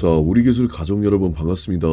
자, 우리 기술 가족 여러분 반갑습니다.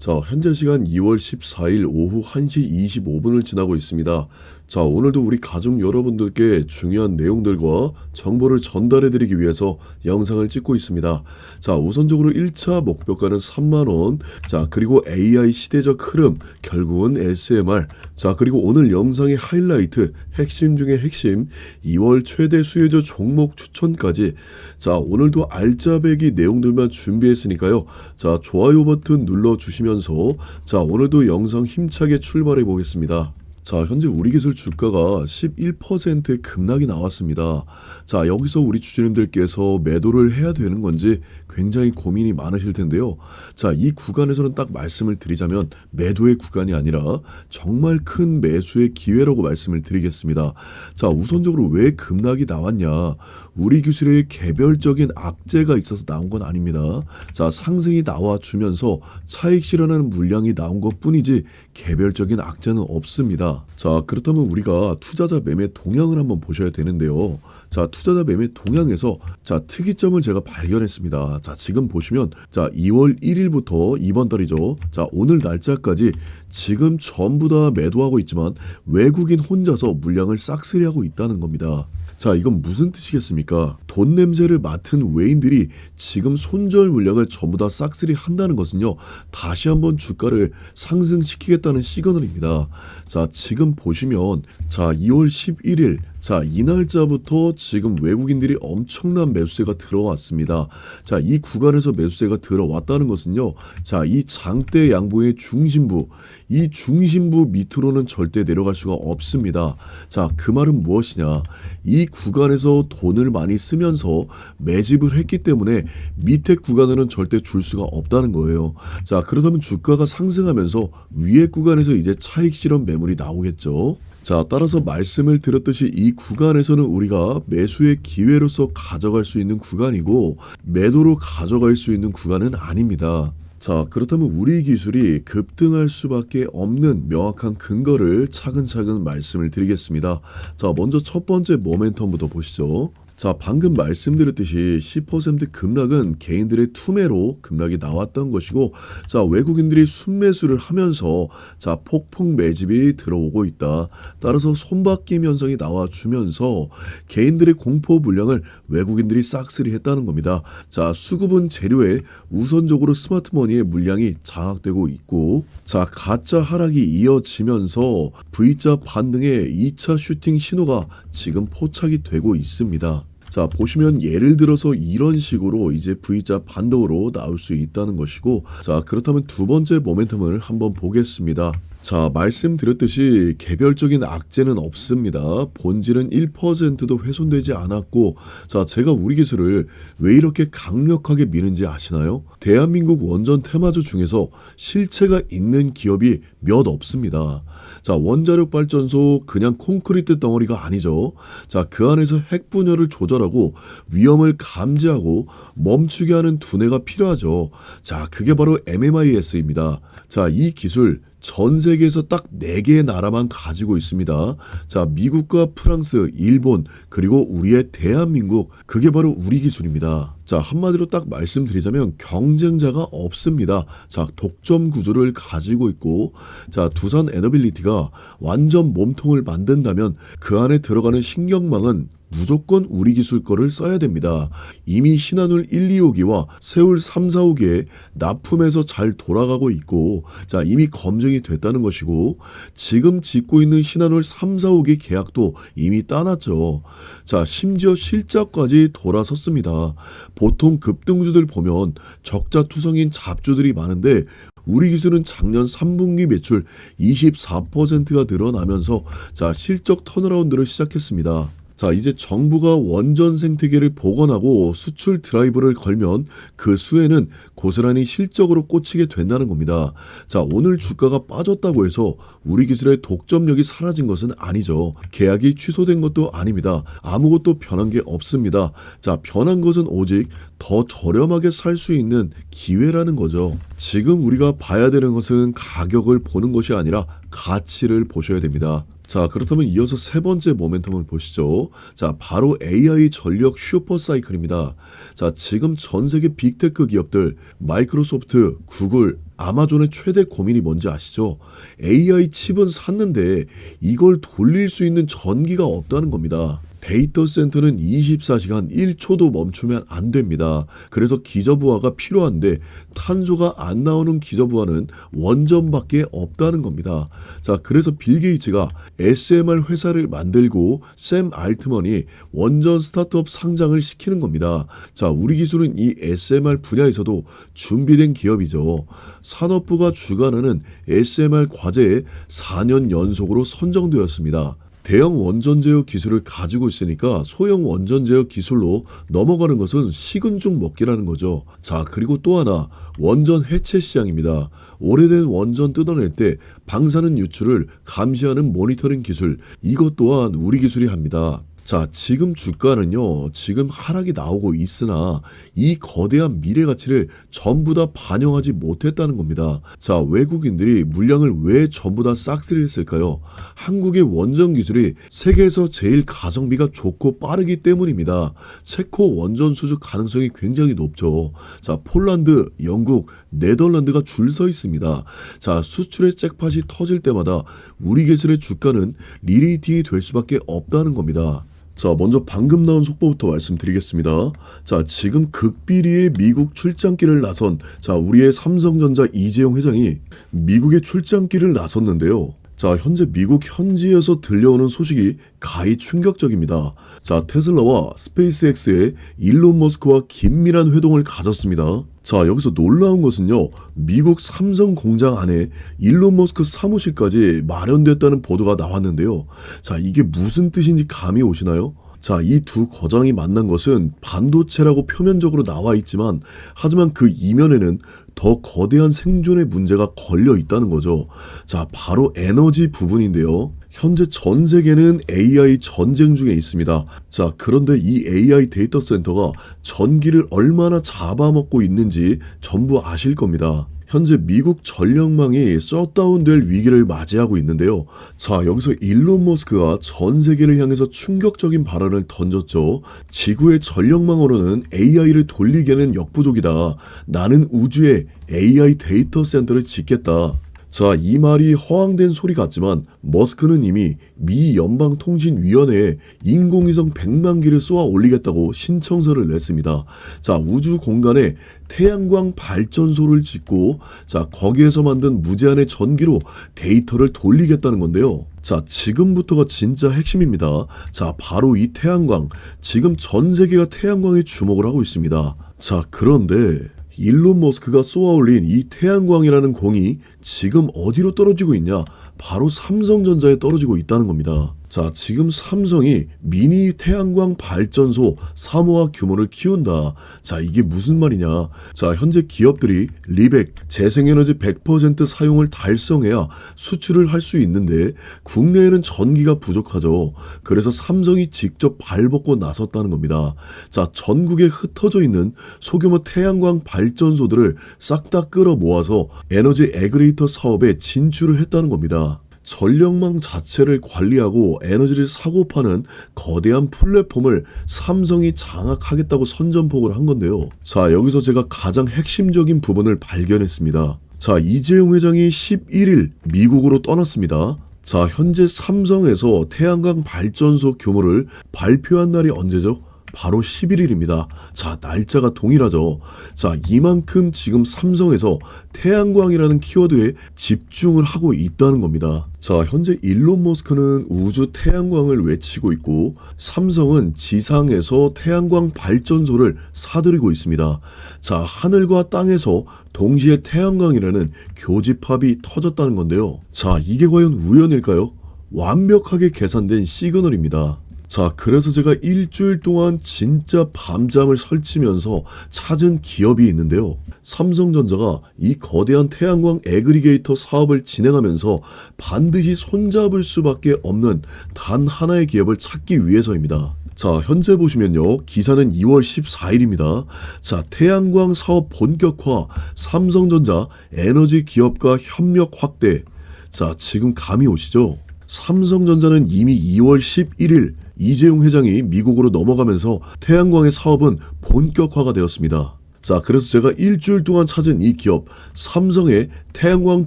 자, 현재 시간 2월 14일 오후 1시 25분을 지나고 있습니다. 자, 오늘도 우리 가족 여러분들께 중요한 내용들과 정보를 전달해 드리기 위해서 영상을 찍고 있습니다. 자, 우선적으로 1차 목표가는 3만 원. 자, 그리고 AI 시대적 흐름, 결국은 SMR. 자, 그리고 오늘 영상의 하이라이트, 핵심 중에 핵심, 2월 최대 수혜주 종목 추천까지. 자, 오늘도 알짜배기 내용들만 준비했으니까요. 자, 좋아요 버튼 눌러 주시면서, 자, 오늘도 영상 힘차게 출발해 보겠습니다. 자, 현재 우리 기술 주가가 11%의 급락이 나왔습니다. 자, 여기서 우리 주주님들께서 매도를 해야 되는 건지 굉장히 고민이 많으실 텐데요. 자, 이 구간에서는 딱 말씀을 드리자면 매도의 구간이 아니라 정말 큰 매수의 기회라고 말씀을 드리겠습니다. 자, 우선적으로 왜 급락이 나왔냐? 우리 기술의 개별적인 악재가 있어서 나온 건 아닙니다. 자, 상승이 나와 주면서 차익 실현하는 물량이 나온 것 뿐이지 개별적인 악재는 없습니다. 자, 그렇다면 우리가 투자자 매매 동향을 한번 보셔야 되는데요. 자, 투자자 매매 동향에서 자, 특이점을 제가 발견했습니다. 자, 지금 보시면 자, 2월 1일부터 이번 달이죠. 자, 오늘 날짜까지 지금 전부 다 매도하고 있지만 외국인 혼자서 물량을 싹쓸이하고 있다는 겁니다. 자, 이건 무슨 뜻이겠습니까? 돈 냄새를 맡은 외인들이 지금 손절 물량을 전부 다 싹쓸이 한다는 것은요, 다시 한번 주가를 상승시키겠다는 시그널입니다. 자, 지금 보시면, 자, 2월 11일, 자, 이 날짜부터 지금 외국인들이 엄청난 매수세가 들어왔습니다. 자, 이 구간에서 매수세가 들어왔다는 것은요, 자, 이 장대 양봉의 중심부, 이 중심부 밑으로는 절대 내려갈 수가 없습니다. 자, 그 말은 무엇이냐? 이 구간에서 돈을 많이 쓰면서 매집을 했기 때문에 밑에 구간으로는 절대 줄 수가 없다는 거예요. 자, 그렇다면 주가가 상승하면서 위에 구간에서 이제 차익 실현 매물이 나오겠죠. 자, 따라서 말씀을 드렸듯이 이 구간에서는 우리가 매수의 기회로서 가져갈 수 있는 구간이고 매도로 가져갈 수 있는 구간은 아닙니다. 자, 그렇다면 우리 기술이 급등할 수밖에 없는 명확한 근거를 차근차근 말씀을 드리겠습니다. 자, 먼저 첫 번째 모멘텀부터 보시죠. 자, 방금 말씀드렸듯이 10% 급락은 개인들의 투매로 급락이 나왔던 것이고, 자, 외국인들이 순매수를 하면서, 자, 폭풍 매집이 들어오고 있다. 따라서 손바뀜 현상이 나와 주면서 개인들의 공포 물량을 외국인들이 싹쓸이 했다는 겁니다. 자, 수급은 재료에 우선적으로 스마트머니의 물량이 장악되고 있고, 자, 가짜 하락이 이어지면서 V자 반등의 2차 슈팅 신호가 지금 포착이 되고 있습니다. 자, 보시면 예를 들어서 이런 식으로 이제 V자 반등으로 나올 수 있다는 것이고, 자, 그렇다면 두 번째 모멘텀을 한번 보겠습니다. 자, 말씀드렸듯이 개별적인 악재는 없습니다. 본질은 1%도 훼손되지 않았고, 자, 제가 우리 기술을 왜 이렇게 강력하게 미는지 아시나요? 대한민국 원전 테마주 중에서 실체가 있는 기업이 몇 없습니다. 자, 원자력 발전소 그냥 콘크리트 덩어리가 아니죠. 자, 그 안에서 핵 분열을 조절하고 위험을 감지하고 멈추게 하는 두뇌가 필요하죠. 자, 그게 바로 MMIS입니다. 자, 이 기술 전 세계에서 딱 4개의 나라만 가지고 있습니다. 자, 미국과 프랑스, 일본, 그리고 우리의 대한민국, 그게 바로 우리 기술입니다. 자, 한마디로 딱 말씀드리자면 경쟁자가 없습니다. 자, 독점 구조를 가지고 있고, 자, 두산 에너빌리티가 완전 몸통을 만든다면 그 안에 들어가는 신경망은 무조건 우리 기술 거를 써야 됩니다. 이미 신한울 1, 2호기와 세울 3, 4호기에 납품해서 잘 돌아가고 있고, 자, 이미 검증이 됐다는 것이고, 지금 짓고 있는 신한울 3, 4호기 계약도 이미 따놨죠. 자, 심지어 실적까지 돌아섰습니다. 보통 급등주들 보면 적자 투성인 잡주들이 많은데, 우리 기술은 작년 3분기 매출 24%가 늘어나면서 자 실적 턴어라운드를 시작했습니다. 자, 이제 정부가 원전 생태계를 복원하고 수출 드라이브를 걸면 그 수혜는 고스란히 실적으로 꽂히게 된다는 겁니다. 자, 오늘 주가가 빠졌다고 해서 우리 기술의 독점력이 사라진 것은 아니죠. 계약이 취소된 것도 아닙니다. 아무것도 변한 게 없습니다. 자, 변한 것은 오직 더 저렴하게 살 수 있는 기회라는 거죠. 지금 우리가 봐야 되는 것은 가격을 보는 것이 아니라 가치를 보셔야 됩니다. 자, 그렇다면 이어서 세 번째 모멘텀을 보시죠. 자, 바로 AI 전력 슈퍼 사이클입니다. 자, 지금 전 세계 빅테크 기업들, 마이크로소프트, 구글, 아마존의 최대 고민이 뭔지 아시죠? AI 칩은 샀는데 이걸 돌릴 수 있는 전기가 없다는 겁니다. 데이터 센터는 24시간 1초도 멈추면 안 됩니다. 그래서 기저부하가 필요한데 탄소가 안 나오는 기저부하는 원전밖에 없다는 겁니다. 자, 그래서 빌 게이츠가 SMR 회사를 만들고 샘 알트먼이 원전 스타트업 상장을 시키는 겁니다. 자, 우리 기술은 이 SMR 분야에서도 준비된 기업이죠. 산업부가 주관하는 SMR 과제에 4년 연속으로 선정되었습니다. 대형 원전 제어 기술을 가지고 있으니까 소형 원전 제어 기술로 넘어가는 것은 식은 죽 먹기라는 거죠. 자, 그리고 또 하나 원전 해체 시장입니다. 오래된 원전 뜯어낼 때 방사능 유출을 감시하는 모니터링 기술 이것 또한 우리 기술이 합니다. 자, 지금 주가는요, 지금 하락이 나오고 있으나 이 거대한 미래 가치를 전부 다 반영하지 못했다는 겁니다. 자, 외국인들이 물량을 왜 전부 다 싹쓸이 했을까요? 한국의 원전 기술이 세계에서 제일 가성비가 좋고 빠르기 때문입니다. 체코 원전 수주 가능성이 굉장히 높죠. 자, 폴란드, 영국, 네덜란드가 줄 서 있습니다. 자, 수출의 잭팟이 터질 때마다 우리 기술의 주가는 리레이팅이 될 수밖에 없다는 겁니다. 자, 먼저 방금 나온 속보부터 말씀드리겠습니다. 자, 지금 극비리의 미국 출장길을 나선 자, 우리의 삼성전자 이재용 회장이 미국의 출장길을 나섰는데요. 자, 현재 미국 현지에서 들려오는 소식이 가히 충격적입니다. 자, 테슬라와 스페이스X의 일론 머스크와 긴밀한 회동을 가졌습니다. 자, 여기서 놀라운 것은요, 미국 삼성 공장 안에 일론 머스크 사무실까지 마련됐다는 보도가 나왔는데요. 자, 이게 무슨 뜻인지 감이 오시나요? 자, 이 두 거장이 만난 것은 반도체라고 표면적으로 나와 있지만, 하지만 그 이면에는 더 거대한 생존의 문제가 걸려 있다는 거죠. 자, 바로 에너지 부분인데요. 현재 전 세계는 AI 전쟁 중에 있습니다. 자, 그런데 이 AI 데이터 센터가 전기를 얼마나 잡아먹고 있는지 전부 아실 겁니다. 현재 미국 전력망이 셧다운될 위기를 맞이하고 있는데요. 자, 여기서 일론 머스크가 전 세계를 향해서 충격적인 발언을 던졌죠. 지구의 전력망으로는 AI를 돌리기에는 역부족이다. 나는 우주에 AI 데이터 센터를 짓겠다. 자, 이 말이 허황된 소리 같지만 머스크는 이미 미 연방통신위원회에 인공위성 100만 기를 쏘아 올리겠다고 신청서를 냈습니다. 자, 우주 공간에 태양광 발전소를 짓고 자, 거기에서 만든 무제한의 전기로 데이터를 돌리겠다는 건데요. 자, 지금부터가 진짜 핵심입니다. 자, 바로 이 태양광. 지금 전 세계가 태양광에 주목을 하고 있습니다. 자, 그런데 일론 머스크가 쏘아올린 이 태양광이라는 공이 지금 어디로 떨어지고 있냐? 바로 삼성전자에 떨어지고 있다는 겁니다. 자, 지금 삼성이 미니 태양광 발전소 사모아 규모를 키운다. 자, 이게 무슨 말이냐? 자, 현재 기업들이 리백, 재생에너지 100% 사용을 달성해야 수출을 할 수 있는데 국내에는 전기가 부족하죠. 그래서 삼성이 직접 발벗고 나섰다는 겁니다. 자, 전국에 흩어져 있는 소규모 태양광 발전소들을 싹 다 끌어 모아서 에너지 에그레이터 사업에 진출을 했다는 겁니다. 전력망 자체를 관리하고 에너지를 사고 파는 거대한 플랫폼을 삼성이 장악하겠다고 선전포고를 한 건데요. 자, 여기서 제가 가장 핵심적인 부분을 발견했습니다. 자, 이재용 회장이 11일 미국으로 떠났습니다. 자, 현재 삼성에서 태양광 발전소 규모를 발표한 날이 언제죠? 바로 11일입니다. 자, 날짜가 동일하죠. 자, 이만큼 지금 삼성에서 태양광이라는 키워드에 집중을 하고 있다는 겁니다. 자, 현재 일론 머스크는 우주 태양광을 외치고 있고 삼성은 지상에서 태양광 발전소를 사들이고 있습니다. 자, 하늘과 땅에서 동시에 태양광이라는 교집합이 터졌다는 건데요. 자, 이게 과연 우연일까요? 완벽하게 계산된 시그널입니다. 자, 그래서 제가 일주일 동안 진짜 밤잠을 설치면서 찾은 기업이 있는데요. 삼성전자가 이 거대한 태양광 에그리게이터 사업을 진행하면서 반드시 손잡을 수밖에 없는 단 하나의 기업을 찾기 위해서입니다. 자, 현재 보시면요. 기사는 2월 14일입니다. 자, 태양광 사업 본격화, 삼성전자 에너지 기업과 협력 확대. 자, 지금 감이 오시죠? 삼성전자는 이미 2월 11일 이재용 회장이 미국으로 넘어가면서 태양광의 사업은 본격화가 되었습니다. 자, 그래서 제가 일주일 동안 찾은 이 기업, 삼성의 태양광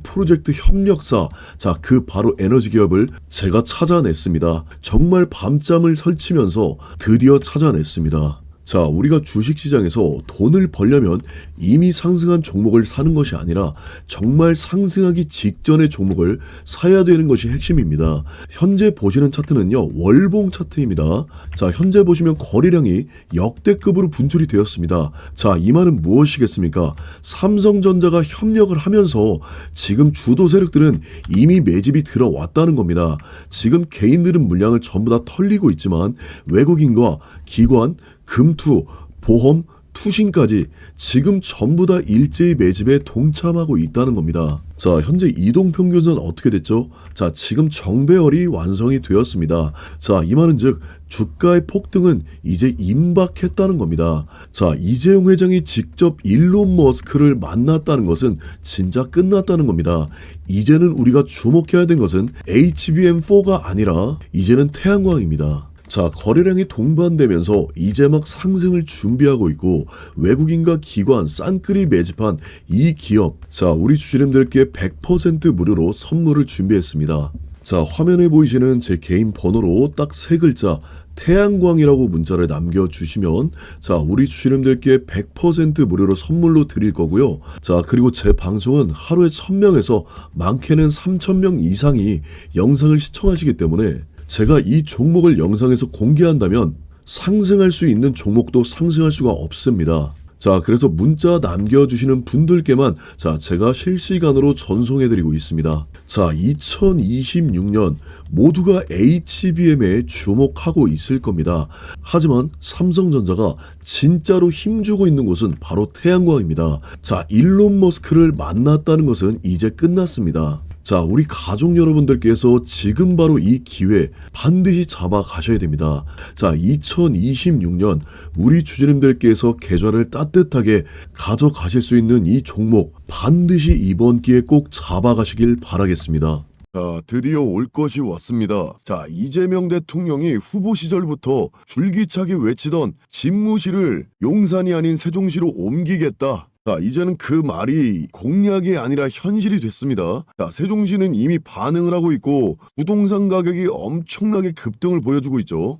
프로젝트 협력사, 자, 그 바로 에너지 기업을 제가 찾아냈습니다. 정말 밤잠을 설치면서 드디어 찾아냈습니다. 자, 우리가 주식시장에서 돈을 벌려면 이미 상승한 종목을 사는 것이 아니라 정말 상승하기 직전의 종목을 사야 되는 것이 핵심입니다. 현재 보시는 차트는요, 월봉 차트입니다. 자, 현재 보시면 거래량이 역대급으로 분출이 되었습니다. 자, 이 말은 무엇이겠습니까? 삼성전자가 협력을 하면서 지금 주도 세력들은 이미 매집이 들어왔다는 겁니다. 지금 개인들은 물량을 전부 다 털리고 있지만 외국인과 기관, 금투, 보험, 투신까지 지금 전부 다 일제히 매집에 동참하고 있다는 겁니다. 자, 현재 이동 평균선 어떻게 됐죠? 자, 지금 정배열이 완성이 되었습니다. 자, 이 말은 즉, 주가의 폭등은 이제 임박했다는 겁니다. 자, 이재용 회장이 직접 일론 머스크를 만났다는 것은 진짜 끝났다는 겁니다. 이제는 우리가 주목해야 된 것은 HBM4가 아니라 이제는 태양광입니다. 자, 거래량이 동반되면서 이제 막 상승을 준비하고 있고 외국인과 기관 쌍끌이 매집한 이 기업. 자, 우리 주주님들께 100% 무료로 선물을 준비했습니다. 자, 화면에 보이시는 제 개인 번호로 딱 세 글자 태양광이라고 문자를 남겨주시면 자 우리 주주님들께 100% 무료로 선물로 드릴 거고요. 자 그리고 제 방송은 하루에 1000명에서 많게는 3000명 이상이 영상을 시청하시기 때문에 제가 이 종목을 영상에서 공개한다면 상승할 수 있는 종목도 상승할 수가 없습니다. 자, 그래서 문자 남겨주시는 분들께만 자, 제가 실시간으로 전송해드리고 있습니다. 자, 2026년 모두가 HBM에 주목하고 있을 겁니다. 하지만 삼성전자가 진짜로 힘주고 있는 곳은 바로 태양광입니다. 자, 일론 머스크를 만났다는 것은 이제 끝났습니다. 자, 우리 가족 여러분들께서 지금 바로 이 기회 반드시 잡아 가셔야 됩니다. 자, 2026년 우리 주주님들께서 계좌를 따뜻하게 가져가실 수 있는 이 종목 반드시 이번 기회에 꼭 잡아 가시길 바라겠습니다. 자, 드디어 올 것이 왔습니다. 자, 이재명 대통령이 후보 시절부터 줄기차게 외치던 집무실을 용산이 아닌 세종시로 옮기겠다. 자, 이제는 그 말이 공약이 아니라 현실이 됐습니다. 자, 세종시는 이미 반응을 하고 있고 부동산 가격이 엄청나게 급등을 보여주고 있죠.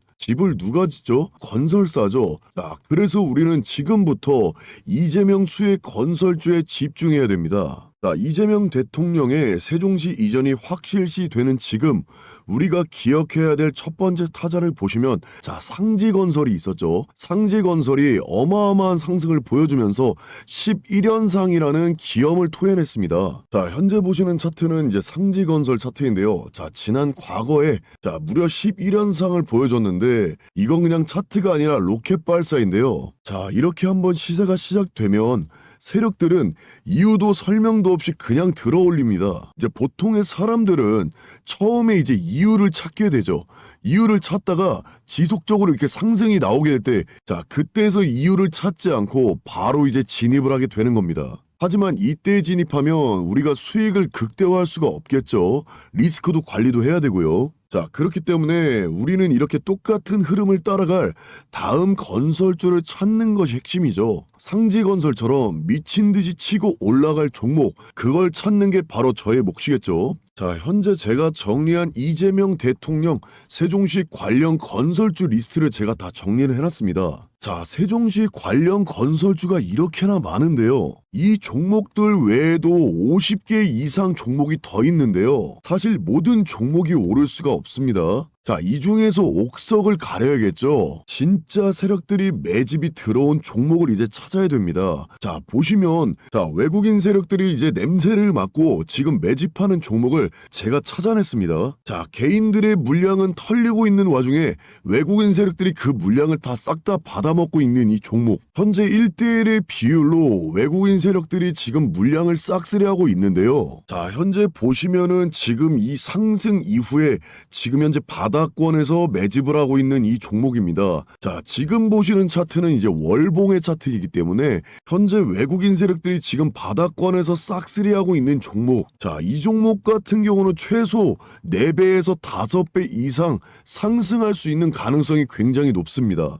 집을 누가 짓죠? 건설사죠. 자, 그래서 우리는 지금부터 이재명 수의 건설주에 집중해야 됩니다. 자, 이재명 대통령의 세종시 이전이 확실시 되는 지금 우리가 기억해야 될 첫 번째 타자를 보시면 자, 상지건설이 있었죠. 상지건설이 어마어마한 상승을 보여주면서 11연상이라는 기염을 토해냈습니다. 자, 현재 보시는 차트는 이제 상지건설 차트인데요. 자, 지난 과거에 자, 무려 11연상을 보여줬는데 이건 그냥 차트가 아니라 로켓 발사인데요. 자, 이렇게 한번 시세가 시작되면 세력들은 이유도 설명도 없이 그냥 들어올립니다. 이제 보통의 사람들은 처음에 이제 이유를 찾게 되죠. 이유를 찾다가 지속적으로 이렇게 상승이 나오게 될 때, 자, 그때에서 이유를 찾지 않고 바로 이제 진입을 하게 되는 겁니다. 하지만 이때 진입하면 우리가 수익을 극대화할 수가 없겠죠. 리스크도 관리도 해야 되고요. 자, 그렇기 때문에 우리는 이렇게 똑같은 흐름을 따라갈 다음 건설주를 찾는 것이 핵심이죠. 상지 건설처럼 미친 듯이 치고 올라갈 종목, 그걸 찾는 게 바로 저의 몫이겠죠. 자, 현재 제가 정리한 이재명 대통령 세종시 관련 건설주 리스트를 제가 다 정리를 해놨습니다. 자, 세종시 관련 건설주가 이렇게나 많은데요. 이 종목들 외에도 50개 이상 종목이 더 있는데요. 사실 모든 종목이 오를 수가 없습니다. 자, 이 중에서 옥석을 가려야겠죠. 진짜 세력들이 매집이 들어온 종목을 이제 찾아야 됩니다. 자, 보시면, 자, 외국인 세력들이 이제 냄새를 맡고 지금 매집하는 종목을 제가 찾아냈습니다. 자, 개인들의 물량은 털리고 있는 와중에 외국인 세력들이 그 물량을 다 싹 다 받아 먹고 있는 이 종목. 현재 1대1의 비율로 외국인 세력들이 지금 물량을 싹쓸이하고 있는데요. 자, 현재 보시면은 지금 이 상승 이후에 지금 현재 바닥권에서 매집을 하고 있는 이 종목입니다. 자, 지금 보시는 차트는 이제 월봉의 차트이기 때문에 현재 외국인 세력들이 지금 바닥권에서 싹쓸이하고 있는 종목. 자, 이 종목 같은 경우는 최소 4배에서 5배 이상 상승할 수 있는 가능성이 굉장히 높습니다.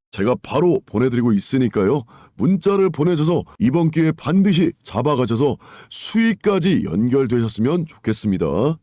제가 바로 보내드리고 있으니까요. 문자를 보내셔서 이번 기회에 반드시 잡아가셔서 수익까지 연결되셨으면 좋겠습니다.